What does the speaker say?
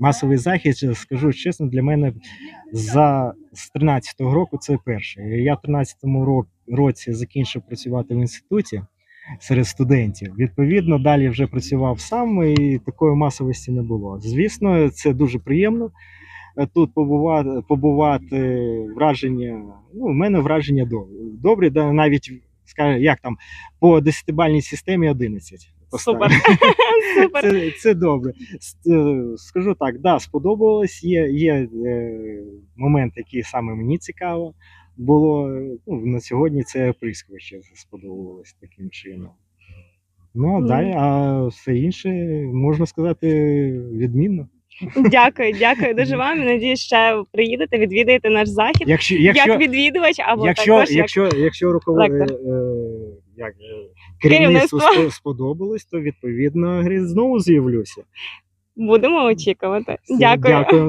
масовий захід, скажу чесно, для мене за з 13-го року це перший. Я в 13-му ро- році закінчив працювати в інституті серед студентів. Відповідно, далі вже працював сам, і такої масовості не було. Звісно, це дуже приємно. е, Тут побувати, побувати враження. Ну, у мене враження добрі. Добрі, навіть скажімо, як там по десятибальній системі 11. Поставлю. Супер. Супер. Це, це добре. Е, Скажу так, да, сподобалось. Є, є е, момент, який саме мені цікаво було. Ну, на сьогодні це прискоче сподобалось таким чином. Ну, Ну. далі, а все інше, можна сказати, відмінно. Дякую, дякую дуже вам. Надіюсь, ще приїдете, відвідаєте наш захід. Якщо, якщо, як відвідувач або якщо, також як якщо, якщо руковод... як, керівництву Керівництво. спо- сподобалось, то відповідно знову з'явлюся. будемо очікувати. Дякую. Дякую.